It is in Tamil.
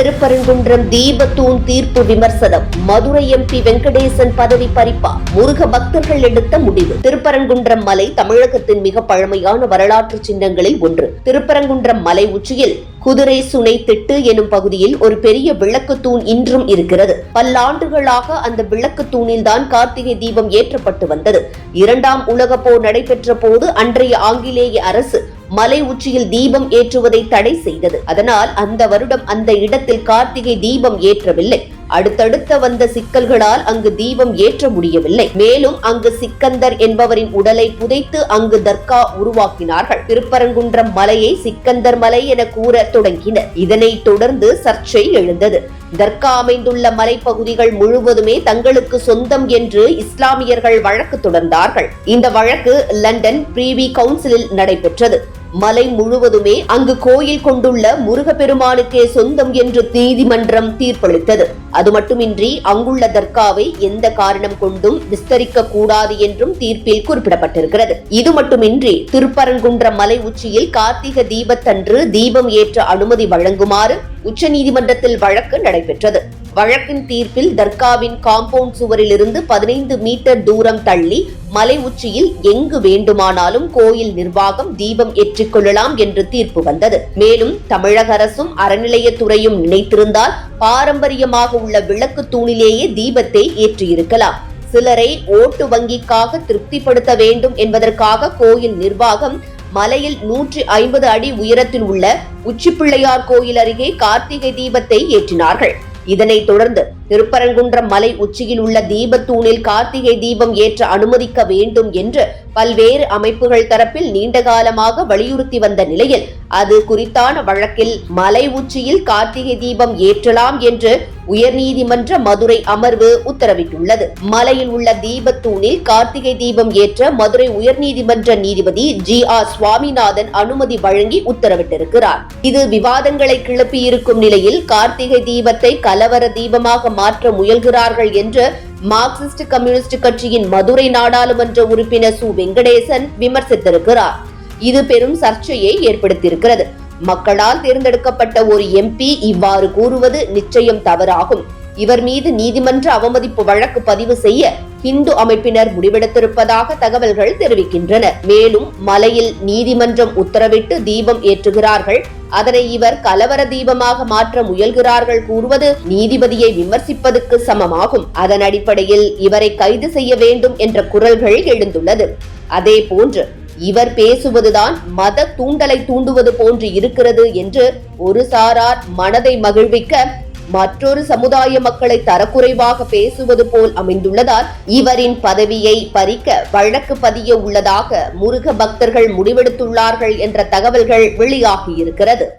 திருப்பரங்குன்றம் தீபத்தூண் தீர்ப்பு விமர்சனம். மதுரை எம்பி வெங்கடேசன் பதவி பறிப்பா முருக பக்தர்கள் எடுத்த முடிவு. திருப்பரங்குன்றம் மலை தமிழகத்தின் மிக பழமையான வரலாற்று சின்னங்களில் ஒன்று. திருப்பரங்குன்றம் மலை உச்சியில் குதிரை சுனை திட்டு எனும் பகுதியில் ஒரு பெரிய விளக்கு தூண் இன்றும் இருக்கிறது. பல்லாண்டுகளாக அந்த விளக்கு தூணில் தான் கார்த்திகை தீபம் ஏற்றப்பட்டு வந்தது. இரண்டாம் உலக போர் நடைபெற்ற போது அன்றைய ஆங்கிலேய அரசு மலை உச்சியில் தீபம் ஏற்றுவதை தடை செய்தது. அதனால் அந்த வருடம் அந்த இடத்தில் கார்த்திகை தீபம் ஏற்றவில்லை. அடுத்தடுத்த வந்த சிக்கல்களால் அங்கு தீபம் ஏற்ற முடியவில்லை. மேலும் அங்கு சிக்கந்தர் என்பவரின் உடலை புதைத்து அங்கு தர்கா உருவாக்கினார்கள். திருப்பரங்குன்றம் மலையை சிக்கந்தர் மலை என கூற தொடங்கினர். இதனை தொடர்ந்து சர்ச்சை எழுந்தது. தர்கா அமைந்துள்ள மலைப்பகுதிகள் முழுவதுமே தங்களுக்கு சொந்தம் என்று இஸ்லாமியர்கள் வழக்கு தொடர்ந்தார்கள். இந்த வழக்கு லண்டன் பிரிவி கவுன்சிலில் நடைபெற்றது. மலை முழுவதுமே அங்கு கோயில் கொண்டுள்ள முருகப்பெருமானுக்கே சொந்தம் என்று நீதிமன்றம் தீர்ப்பளித்தது. அது மட்டுமின்றி அங்குள்ள தர்காவை எந்த காரணம் கொண்டும் விஸ்தரிக்க கூடாது என்றும் தீர்ப்பில் குறிப்பிடப்பட்டிருக்கிறது. இது மட்டுமின்றி திருப்பரங்குன்ற மலை உச்சியில் கார்த்திக தீபத்தன்று தீபம் ஏற்ற அனுமதி வழங்குமாறு உச்சநீதிமன்றத்தில் வழக்கு நடைபெற்றது. வழக்கின் தீர்ப்பில் தர்காவின் காம்பவுண்ட் சுவரில் இருந்து பதினைந்து மீட்டர் தூரம் தள்ளி மலை உச்சியில் எங்கு வேண்டுமானாலும் கோயில் நிர்வாகம் தீபம் ஏற்றிக்கொள்ளலாம் என்று தீர்ப்பு வந்தது. மேலும் தமிழக அரசும் அறநிலையத்துறையும் நினைத்திருந்தால் பாரம்பரியமாக உள்ள விளக்கு தூணிலேயே தீபத்தை ஏற்றியிருக்கலாம். சிலரை ஓட்டு வங்கிக்காக திருப்திப்படுத்த வேண்டும் என்பதற்காக கோயில் நிர்வாகம் மலையில் நூற்றி ஐம்பது அடி உயரத்தில் உள்ள உச்சிப்பிள்ளையார் கோயில் அருகே கார்த்திகை தீபத்தை ஏற்றினார்கள். இதனைத் தொடர்ந்து திருப்பரங்குன்றம் மலை உச்சியில் உள்ள தீபத்தூணில் கார்த்திகை தீபம் ஏற்ற அனுமதிக்க வேண்டும் என்று பல்வேறு அமைப்புகள் தரப்பில் நீண்ட காலமாக வலியுறுத்தி வந்த நிலையில் அது குறித்தான வழக்கில் மலை உச்சியில் கார்த்திகை தீபம் ஏற்றலாம் என்று உயர்நீதிமன்ற மதுரை அமர்வு உத்தரவிட்டுள்ளது. மலையில் உள்ள தீபத்தூணில் கார்த்திகை தீபம் ஏற்ற மதுரை உயர்நீதிமன்ற நீதிபதி ஜி ஆர் சுவாமிநாதன் அனுமதி வழங்கி உத்தரவிட்டிருக்கிறார். இது விவாதங்களை கிளப்பியிருக்கும் நிலையில் கார்த்திகை தீபத்தை கலவர தீபமாக மாற்ற முயல்கிறார்கள் என்று மார்க்சிஸ்ட் கம்யூனிஸ்ட் கட்சியின் மதுரை நாடாளுமன்ற உறுப்பினர் சு. வெங்கடேசன் விமர்சித்திருக்கிறார். இது பெரும் சர்ச்சையை ஏற்படுத்தியிருக்கிறது. மக்களால் தேர்ந்தெடுக்கப்பட்ட ஒரு எம்பி இவ்வாறு கூறுவது நிச்சயம் தவறாகும். இவர் மீது நீதிமன்ற அவமதிப்பு வழக்கு பதிவு செய்ய இந்து அமைப்பினர் முடிவெடுத்திருப்பதாக தகவல்கள் தெரிவிக்கின்றன. மேலும் மலையில் நீதிமன்றம் உத்தரவிட்டு தீபம் ஏற்றுகிறார்கள். அதனை இவர் கலவர தீபமாக மாற்ற முயல்கிறார்கள் கூறுவது நீதிபதியை விமர்சிப்பதற்கு சமமாகும். அதன் அடிப்படையில் இவரை கைது செய்ய வேண்டும் என்ற குரல்கள் எழுந்துள்ளது. அதே போன்று இவர் பேசுவதுதான் மத தூண்டலை தூண்டுவது போன்று இருக்கிறது என்று ஒரு சாரார் மனதை மகிழ்விக்க மற்றொரு சமுதாய மக்களை தரக்குறைவாக பேசுவது போல் அமைந்துள்ளதால் இவரின் பதவியை பறிக்க வழக்கு பதிய உள்ளதாக முருக பக்தர்கள் முடிவெடுத்துள்ளார்கள் என்ற தகவல்கள் வெளியாகியிருக்கிறது.